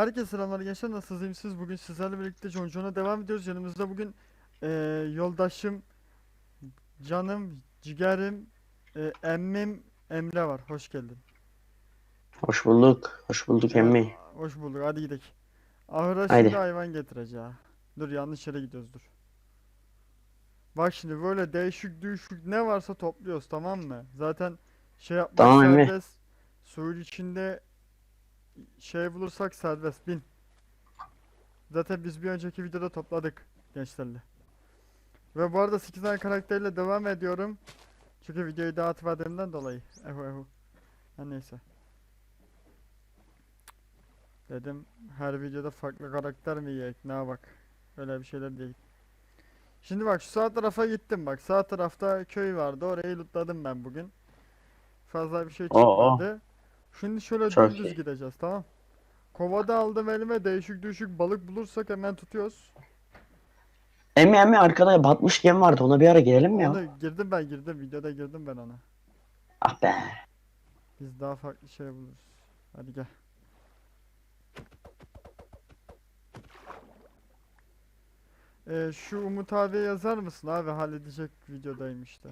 Herkese selamlar gençler nasılsınız iyi misiniz? Bugün sizlerle birlikte John John'a devam ediyoruz. Yanımızda bugün eee, yoldaşım, canım, ciğerim, eee, emmim Emre var. Hoş geldin. Hoş bulduk. Hoş bulduk emmi. Hoş bulduk. Hadi gidelim. Ahıra Haydi. şimdi hayvan getireceğim. Dur yanlış yere gidiyoruz dur. Bak şimdi böyle değişik düşük ne varsa topluyoruz tamam mı? Zaten şey yapmak Tamam emmi. serbest. Suyun içinde şey bulursak serbest bin. Zaten biz bir önceki videoda topladık gençlerle. Ve bu arada 8 tane karakterle devam ediyorum. Çünkü videoyu dağıtmadığımdan dolayı. Ehu ehu. Ha neyse. Dedim her videoda farklı karakter mi yiyek ne bak. Öyle bir şeyler değil. Şimdi bak şu sağ tarafa gittim bak. Sağ tarafta köy vardı. Orayı lootladım ben bugün. Fazla bir şey çıkmadı. Şimdi şöyle Çok dümdüz iyi. gideceğiz tamam. Kovada aldım elime değişik düşük balık bulursak hemen tutuyoruz. Emmi emmi arkada batmış gemi vardı. Ona bir ara girelim mi ya? Onu girdim ben girdim videoda girdim ben ona. Ah be. Biz daha farklı şey buluruz. Hadi gel. Ee, şu Umut abiye yazar mısın abi halledecek videodayım işte.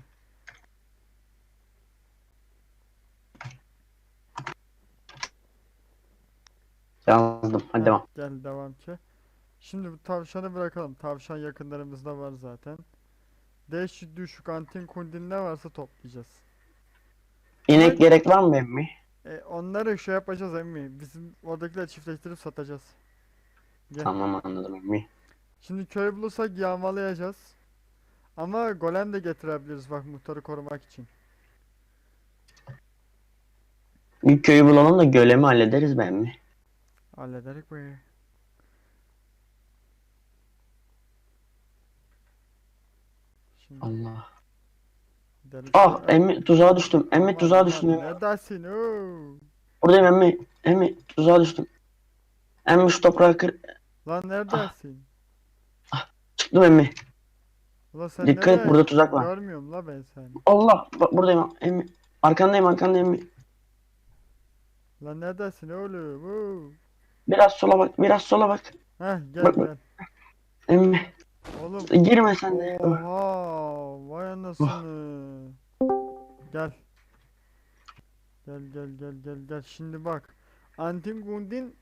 Yazdım. Hadi devam. Gel devam ki. Şimdi bu tavşanı bırakalım. Tavşan yakınlarımızda var zaten. Değişik düşük antin kundin ne varsa toplayacağız. İnek gerek var mı emmi? E, onları şey yapacağız emmi. Bizim oradakileri çiftleştirip satacağız. Gel. Tamam anladım emmi. Şimdi köy bulursak yağmalayacağız. Ama golem de getirebiliriz bak muhtarı korumak için. Bir köyü bulalım da gölemi hallederiz be emmi. Hallederik be. Şimdi Allah. gidelim Ah emmi tuzağa düştüm. Emmi tuzağa düştüm. Neredesin? Oo. Buradayım emmi. Emmi tuzağa düştüm. Emmi şu toprağı kır. Lan neredesin? Çıktım emmi. Ulan sen Dikkat et, nereye? burada tuzak var. Görmüyorum la ben seni. Allah bak buradayım emmi. Arkandayım arkandayım emmi. Lan neredesin oğlum? Oo. Biraz sola bak. Biraz sola bak. Heh gel Bak, gel. Emmi. Oğlum. Girme sen de. ya. Oha, vay anasını. Gel. Gel gel gel gel gel. Şimdi bak. Antin Gundin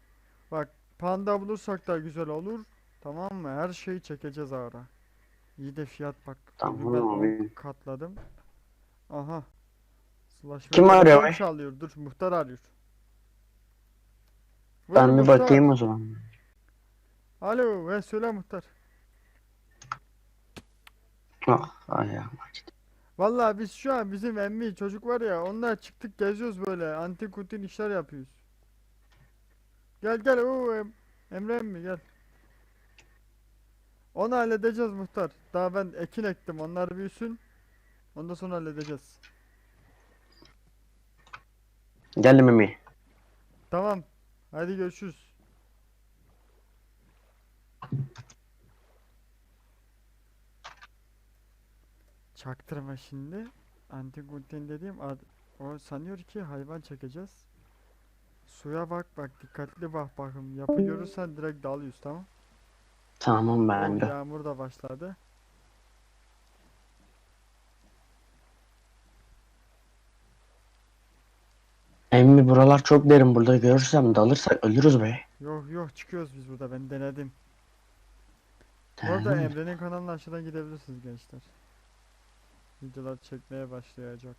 bak panda bulursak da güzel olur. Tamam mı? Her şeyi çekeceğiz ara. İyi de fiyat bak. Tamam Ben abi. katladım. Aha. Slash Kim arıyor be? çalıyor. Dur muhtar arıyor. Ben bir muhtar. bakayım o zaman. Alo, ve söyle muhtar. Ah ayağım. Vallahi biz şu an bizim emmi çocuk var ya onlar çıktık geziyoruz böyle antin kuntin işler yapıyoruz. Gel gel o em Emre emmi gel. Onu halledeceğiz muhtar. Daha ben ekin ektim onlar büyüsün. Ondan sonra halledeceğiz. Geldim Emi. Tamam. Hadi görüşürüz. Çaktırma şimdi. Antigluten dediğim o sanıyor ki hayvan çekeceğiz. Suya bak bak dikkatli bak bakın. Yapı görürsen direkt dalıyoruz tamam. Tamam ben de. yağmur da başladı. Emmi buralar çok derin burada görürsem dalırsak ölürüz be. Yok yok çıkıyoruz biz burada ben denedim. Bu arada Tamam. Emre'nin kanalına aşağıdan gidebilirsiniz gençler. Videolar çekmeye başlayacak.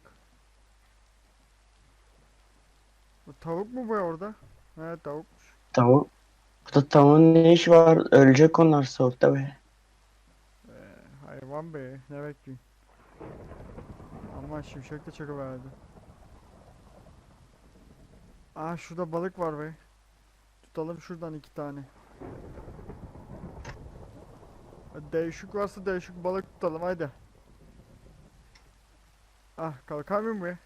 Bu tavuk mu bu orada? He tavukmuş. Tavuk. Burada tavuğun ne işi var? Ölecek onlar soğukta be. Ee, hayvan be ne bekliyorsun? Ama şimşek de çakıverdi. Aa şurada balık var be. Tutalım şuradan iki tane. Değişik varsa değişik balık tutalım haydi. Ah kalkamıyor mu be?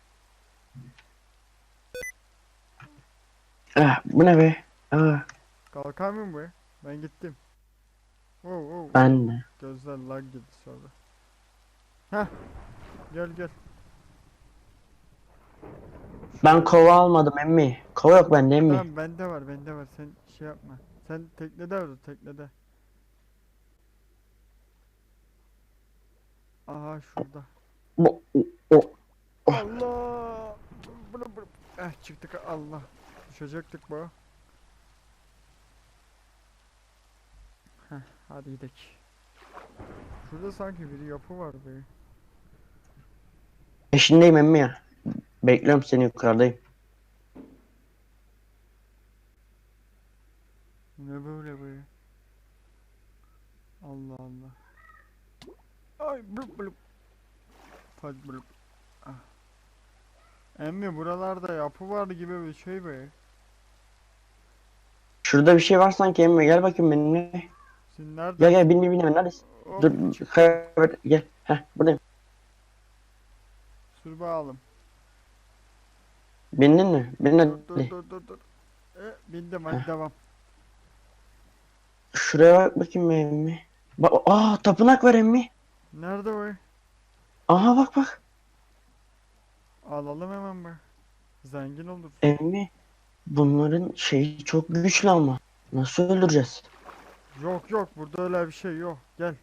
Ah, bu ne be? Ah, Kalkamıyor mu be? Ben gittim. Oo, oo. ben de. Gözler lag girdi sonra. Heh. Gel gel. Ben kova almadım emmi. Kova yok bende emmi. Tamam bende var bende var sen şey yapma. Sen teknede ol teknede. Aha şurada. Bu, o, Allah. Bunu, bunu. Eh çıktık Allah. Düşecektik bu. Heh hadi gidelim. Şurada sanki bir yapı var be. peşindeyim emmi ya. Bekliyorum seni yukarıdayım. Ne böyle be? Allah Allah. Ay blup blup. Faz blup. Ah. Emmi buralarda yapı var gibi bir şey be. Şurada bir şey var sanki emmi. Gel bakayım benimle. Sen nerede? Gel gel bin bin bin neredesin? Hop, Dur kaybet gel. Heh buradayım. Sür bakalım. Bindin mi? Bin Dur dur dur dur dur. E, bindim hadi devam. Şuraya bak bakayım emmi. Bak, aa tapınak var emmi. Nerede o? Aha bak bak. Alalım hemen be. Zengin olur. Emmi. Bunların şeyi çok güçlü ama. Nasıl öldüreceğiz? Yok yok burada öyle bir şey yok. Gel.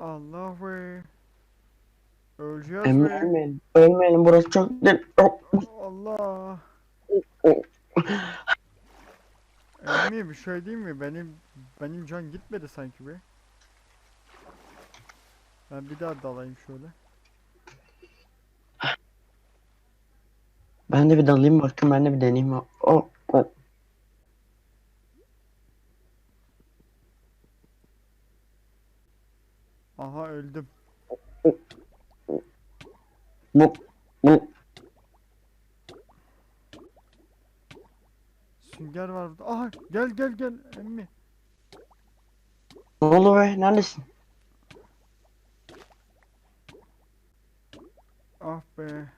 Allah be. Öleceğiz Emmi be. ölmeyelim. Ölmeyelim burası çok değil. Oh, Allah. oh. Emmi bir şey değil mi? Benim benim can gitmedi sanki be. Ben bir daha dalayım şöyle. Ben de bir dalayım bakayım ben de bir deneyeyim. Oh, oh. Aha öldüm. Bu, bu. Sünger var burada. Aha gel gel gel emmi. Ne oldu be? Neredesin? Ah be.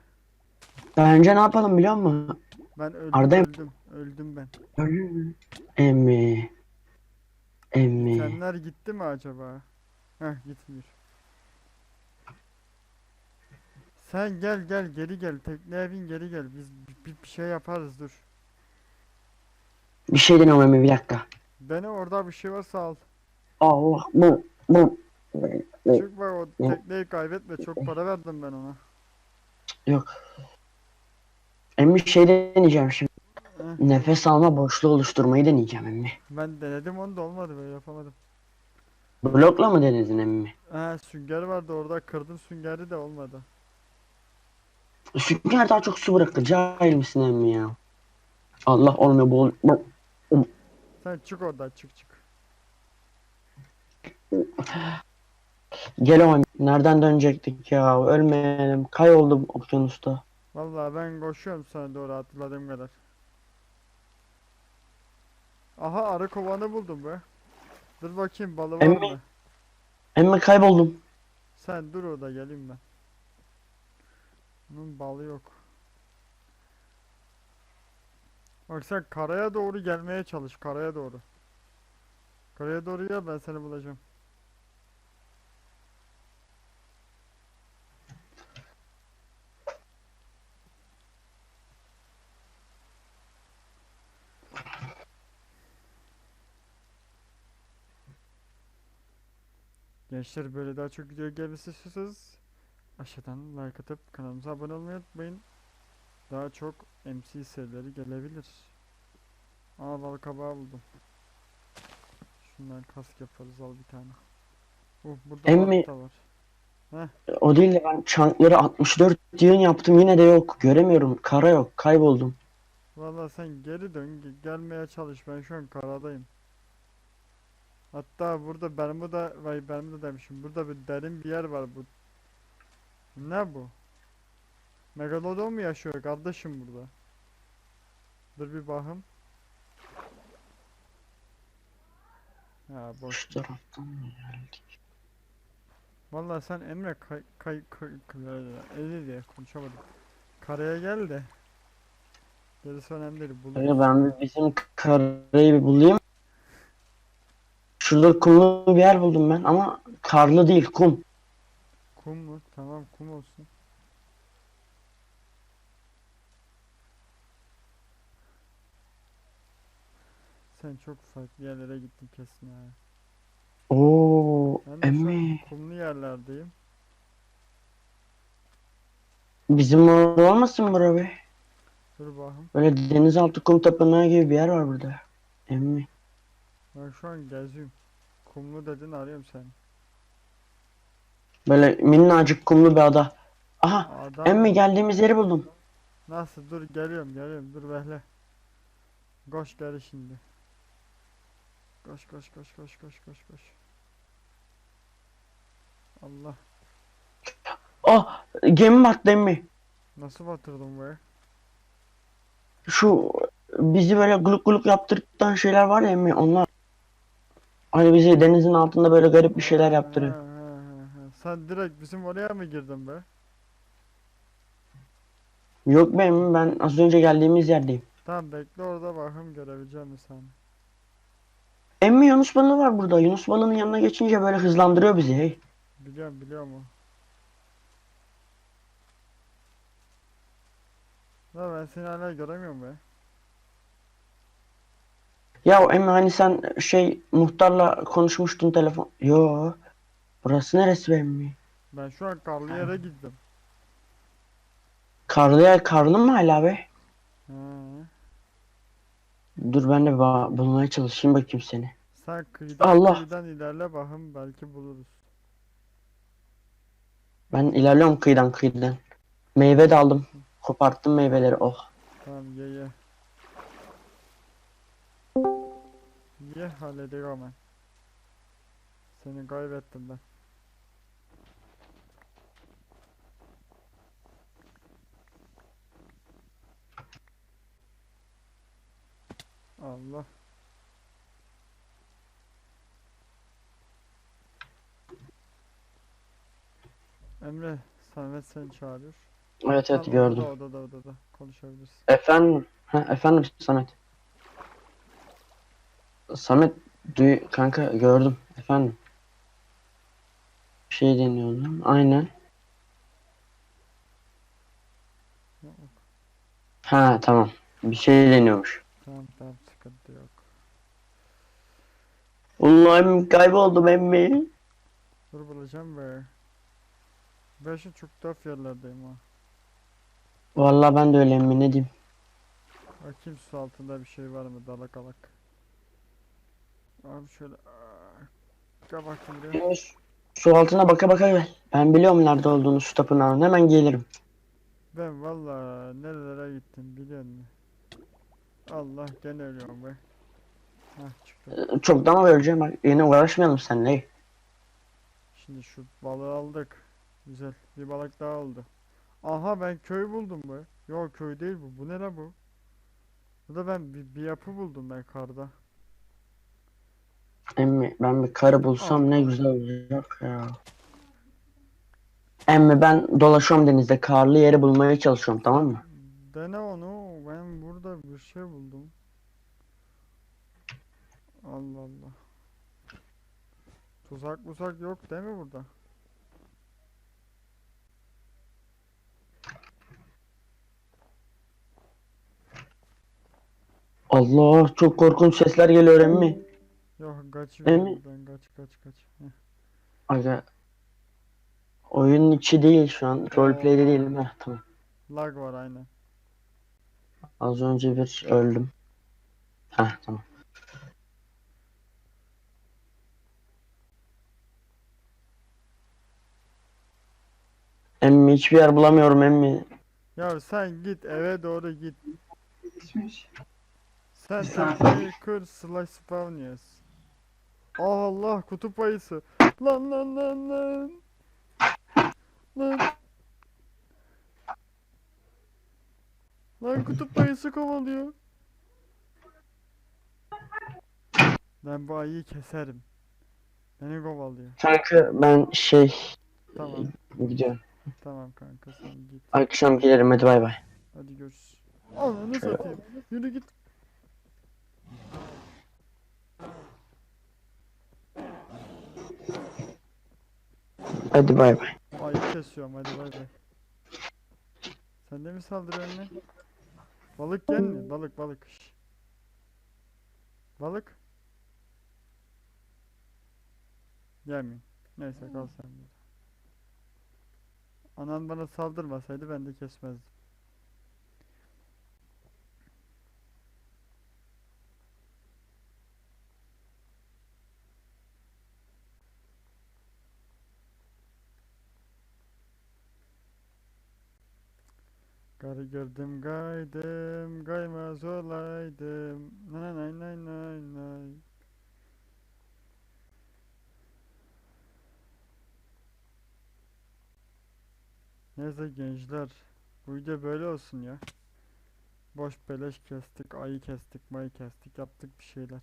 Bence ne yapalım biliyor musun? Ben öldüm Arda'yım. öldüm. Öldüm ben. Öldün mü? Emmi. Emmi. Senler gitti mi acaba? Heh gitmiyor. Sen gel gel geri gel. Tekneye bin geri gel. Biz bir, bir- şey yaparız dur. Bir şey deniyorum bir dakika. Beni orada bir şey varsa al. Allah bu bu. Çık bak o Ne? tekneyi kaybetme. Çok para verdim ben ona. Emmi şey deneyeceğim şimdi. Heh, Nefes alma boşluğu oluşturmayı deneyeceğim Emmi. ben denedim onu da olmadı be yapamadım. Blokla mı denedin Emmi? Ha sünger vardı orada kırdım süngeri de olmadı. Sünger daha çok su bıraktı. Cahil misin Emmi ya? Allah olmuyor bu- Sen çık oradan çık çık. Gel o Nereden dönecektik ya? Ölmeyelim. Kayoldum okyanusta. Vallahi ben koşuyorum sana doğru hatırladığım kadar. Aha arı kovanı buldum be. Dur bakayım balı var Emmi. mı? Emmi kayboldum. Sen dur orada geleyim ben. Bunun balı yok. Bak sen karaya doğru gelmeye çalış karaya doğru. Karaya doğru gel ben seni bulacağım. Gençler böyle daha çok video gelmesi istiyorsanız aşağıdan like atıp kanalımıza abone olmayı unutmayın. Daha çok MC serileri gelebilir. Aa bal kabağı buldum. Şundan kask yaparız al bir tane. Uh burada Emmi- da var. O değil de ben çankları 64 yığın yaptım yine de yok. Göremiyorum. Kara yok. Kayboldum. Valla sen geri dön ge- gelmeye çalış ben şu an karadayım. Hatta burada Bermuda vay Bermuda demişim. Burada bir derin bir yer var bu. Ne bu? Megalodon mu yaşıyor kardeşim burada? Dur bir bakayım. Ha boş. Şu taraftan mı geldik? Vallahi sen Emre kay kay kay kay- diye konuşamadım. Karaya gel de. Gerisi önemli değil. Öyle ben bir bizim karayı bir bulayım. Şurada kumlu bir yer buldum ben ama karlı değil kum. Kum mu? Tamam kum olsun. Sen çok farklı yerlere gittin kesin ha. Oo, Ben de şu an emmi. kumlu yerlerdeyim. Bizim orada olmasın bura be? Dur bakayım. Böyle denizaltı kum tapınağı gibi bir yer var burada. Emmi. Ben şu an geziyorum. Kumlu dedin arıyorum seni. Böyle minnacık kumlu bir ada. Aha, Adam emmi geldiğimiz yeri buldum. nasıl? Dur geliyorum geliyorum. Dur bekle. Koş gel şimdi. Koş koş koş koş koş koş koş. Allah. Oh, gemi battı emmi. Nasıl batırdın be? Şu bizi böyle gluk gluk yaptırtan şeyler var ya emmi onlar. Hani bizi denizin altında böyle garip bir şeyler yaptırıyor. Ha. Sen direkt bizim oraya mı girdin be? Yok be emmi ben az önce geldiğimiz yerdeyim. Tamam bekle orada bakayım görebileceğim seni? Emmi Yunus balığı var burada. Yunus balığının yanına geçince böyle hızlandırıyor bizi. Hey. Biliyorum biliyorum o. Ya ben seni hala göremiyorum be. Ya emmi hani sen şey muhtarla konuşmuştun telefon. Yo. Burası neresi be emmi? Ben şu an karlı yere gittim. Karlı yer karlı mı hala be? Ha. Dur ben de bulmaya çalışayım bakayım seni. Sen kıyıdan Allah. kıyıdan ilerle bakayım belki buluruz. Ben ilerliyorum kıyıdan kıyıdan. Meyve de aldım. Koparttım meyveleri. Oh. Tamam ye ye. Ye halledik hemen. Seni kaybettim ben. Allah. Emre, Samet seni çağırıyor. Evet evet Tamam, gördüm. Odada odada odada konuşabilirsin. Efendim. Ha, efendim Samet. Samet duy kanka gördüm. Efendim. Bir şey deniyordum. Aynen. Ha tamam. Bir şey deniyormuş. Tamam tamam sıkıntı yok. Allah'ım kayboldum emmi. Dur bulacağım be. Ben şu çok tuhaf yerlerdeyim ha. Vallahi ben de öyle emmi ne diyeyim. Bakayım su altında bir şey var mı dalak alak. Abi şöyle Gel bakayım buraya. Su- Su altına baka baka gel. Ben biliyorum nerede olduğunu su tapınağının. Hemen gelirim. Ben valla nerelere gittim biliyor musun? Allah gene ölüyorum be. Ee, Çoktan öleceğim? Yine uğraşmayalım seninle. Şimdi şu balığı aldık. Güzel. Bir balık daha oldu. Aha ben köy buldum be. Yok köy değil bu. Bu ne la bu? Bu da ben bir, bir yapı buldum ben karda. Emmi ben bir karı bulsam ne güzel olacak ya. Emmi ben dolaşıyorum denizde. Karlı yeri bulmaya çalışıyorum tamam mı? Dene onu. Ben burada bir şey buldum. Allah Allah. Tuzak muzak yok değil mi burada? Allah çok korkunç sesler geliyor emmi. Yok kaç Emi- ben kaç kaç kaç. Heh. Aga. Oyunun içi değil şu an. Roleplay'de değilim. Heh, tamam. Lag var aynen. Az önce bir öldüm. Heh tamam. Emmi hiçbir yer bulamıyorum emmi. Ya sen git eve doğru git. Sen tekneyi kır slash spawn yes. Ah Allah kutup ayısı. Lan lan lan lan. Lan. Lan kutup ayısı kovalıyor. Ben bu ayıyı keserim. Beni kovalıyor. Kanka ben şey Tamam. gidiyorum. Tamam kanka sen git. Akşam gelirim hadi bay bay. Hadi görüşürüz. Ananı satayım. Yürü git. Hadi bay bay. Ayı kesiyorum hadi bay bay. Sen de mi saldırıyorsun lan? Balık gel mi? Balık balık. Şş. Balık. Gelmeyin. Neyse kal sen burada. Anan bana saldırmasaydı ben de kesmezdim. Karı gördüm gaydım, gaymaz olaydım. Nay nay nay nay nay. Neyse gençler, bu video böyle olsun ya. Boş beleş kestik, ayı kestik, mayı kestik, yaptık bir şeyler.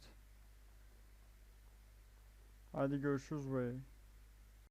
Hadi görüşürüz bey.